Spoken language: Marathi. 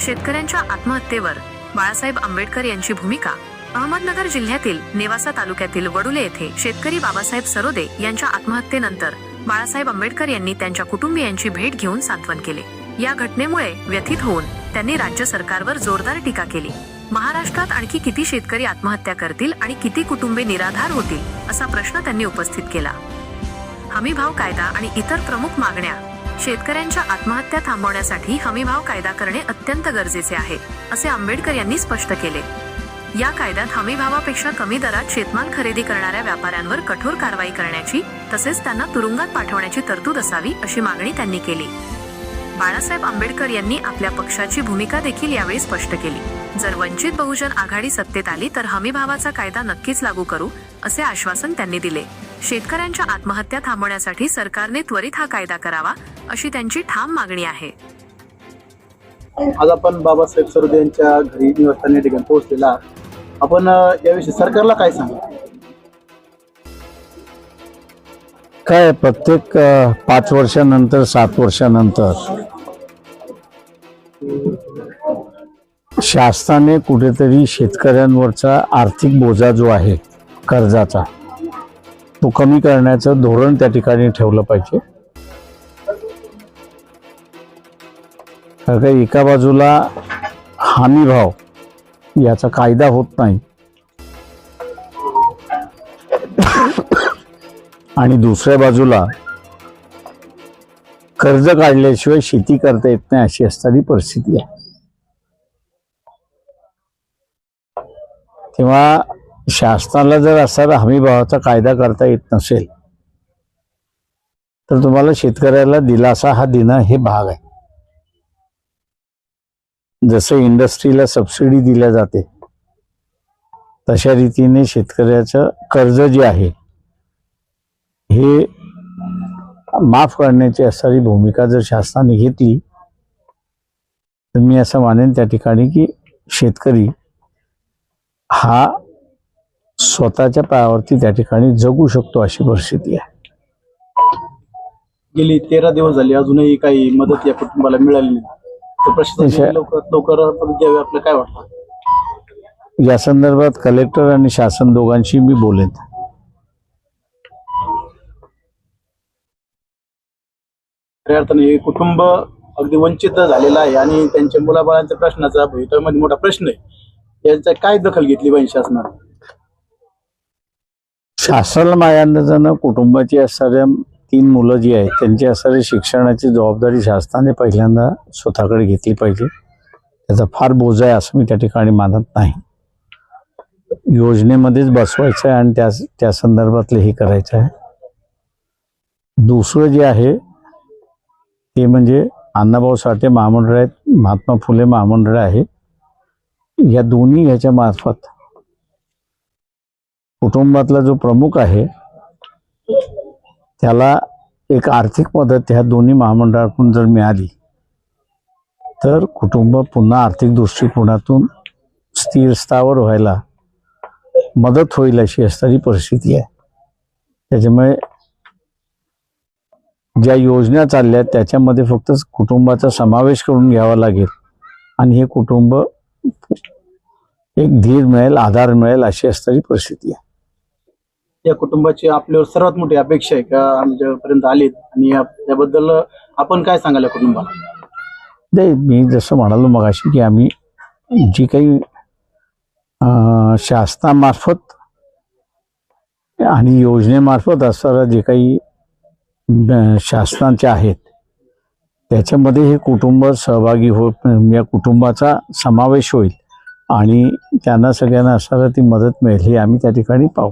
शेतकऱ्यांच्या आत्महत्येवर बाळासाहेब आंबेडकर यांची भूमिका. अहमदनगर जिल्ह्यातील नेवासा तालुक्यातील वडुले येथे शेतकरी बाबासाहेब सरोदे यांच्या आत्महत्येनंतर बाळासाहेब आंबेडकर यांनी त्यांच्या कुटुंबियांची भेट घेऊन सांत्वन केले. या घटनेमुळे व्यथित होऊन त्यांनी राज्य सरकारवर जोरदार टीका केली. महाराष्ट्रात आणखी किती शेतकरी आत्महत्या करतील आणि किती कुटुंबे निराधार होतील असा प्रश्न त्यांनी उपस्थित केला. हमीभाव कायदा आणि इतर प्रमुख मागण्या शेतकऱ्यांच्या आत्महत्या थांबवण्यासाठी हमीभाव कायदा करणे अत्यंत गरजेचे आहे असे आंबेडकर यांनी स्पष्ट केले. या कायद्यात हमीभावापेक्षा कमी दरात शेतमाल खरेदी करणाऱ्या व्यापाऱ्यांवर कठोर कारवाई करण्याची तसेच त्यांना तुरुंगात पाठवण्याची तरतूद असावी अशी मागणी त्यांनी केली. बाळासाहेब आंबेडकर यांनी आपल्या पक्षाची भूमिका देखील यावेळी स्पष्ट केली. जर वंचित बहुजन आघाडी सत्तेत आली तर हमीभावाचा कायदा नक्कीच लागू करू असे आश्वासन त्यांनी दिले. शेतकऱ्यांच्या आत्महत्या थांबवण्यासाठी सरकारने त्वरित हा कायदा करावा अशी त्यांची ठाम मागणी आहे आज आपण बाबासाहेब सरोदे यांच्या घरी निवासस्थानी ठिकाणी पोहोचलेला आहात. आपण याविषयी सरकारला काय सांगा काय प्रत्येक पाच वर्षानंतर सात वर्षानंतर शासनाने कुठेतरी शेतकऱ्यांवरचा आर्थिक बोजा जो आहे कर्जाचा तो कमी करण्याचं धोरण त्या ठिकाणी ठेवलं पाहिजे. कारण का एका बाजूला हमी भाव याचा कायदा होत नाही. आणि दुसऱ्या बाजूला कर्ज काढल्याशिवाय शेती करता येत नाही अशी असणारी परिस्थिती आहे. तेव्हा शासनाला जर असा हमी भावाचा कायदा करता येत नसेल तर तुम्हाला शेतकऱ्याला दिलासा हा देणं हे भाग आहे. जसं इंडस्ट्रीला सबसिडी दिल्या जाते तशा रीतीने शेतकऱ्याचं कर्ज जे आहे हे माफ करण्याची असणारी भूमिका जर शासनाने घेतली तर मी असं मानेन त्या ठिकाणी की शेतकरी हा स्वतःच्या पायावरती त्या ठिकाणी जगू शकतो अशी परिस्थिती आहे. गेली तेरा दिवस झाले अजूनही काही मदत या कुटुंबाला मिळाली नाही. तर लवकरात लवकर मदत द्यावी आपल्याला काय वाटतं? या संदर्भात कलेक्टर आणि शासन दोघांशी मी बोलेन. खऱ्या अर्थाने हे कुटुंब अगदी वंचित झालेलं आहे आणि त्यांच्या मुलाबाळांच्या प्रश्नाचा भवितव्यामध्ये मोठा प्रश्न आहे. याचा काय दखल घेतली पाहिजे शासनाने? शासन माझ्या कुटुंबाची असणाऱ्या तीन मुलं जी आहेत त्यांची असणारी शिक्षणाची जबाबदारी शासनाने पहिल्यांदा स्वतःकडे घेतली पाहिजे. त्याचा फार बोजा आहे असं मी त्या ठिकाणी मानत नाही. योजनेमध्येच बसवायचं आहे आणि त्या त्या संदर्भातलं हे करायचं आहे. दुसरं जे आहे ते म्हणजे अण्णाभाऊ साठे महामंडळ आहेत महात्मा फुले महामंडळ आहे. या दोन्ही ह्याच्या मार्फत कुटुंबातला जो प्रमुख आहे त्याला एक आर्थिक मदत ह्या दोन्ही महामंडळाकडून जर मिळाली तर कुटुंब पुन्हा आर्थिक दृष्टिकोनातून स्थिर स्थावर व्हायला मदत होईल अशी असणारी परिस्थिती आहे. त्याच्यामुळे ज्या योजना चालल्या त्याच्यामध्ये फक्त कुटुंबाचा समावेश करून घ्यावा लागेल आणि हे कुटुंब एक धीर मिळेल आधार मिळेल अशी असणारी परिस्थिती आहे. या कुटुंबाची आपल्यावर सर्वात मोठी अपेक्षा आहे का आमच्यापर्यंत आलीत आणि या- याबद्दल आपण काय सांगाल या कुटुंबाला? नाही मी जसं म्हणालो मगाशी की आम्ही जी काही अं, शासनामार्फत आणि योजनेमार्फत असणारा जे काही अं, शासनाचे आहेत त्याच्यामध्ये हे कुटुंब सहभागी हो या कुटुंबाचा समावेश होईल आणि त्यांना सगळ्यांना असणारा ती मदत मिळेल हे आम्ही त्या ठिकाणी पाहू.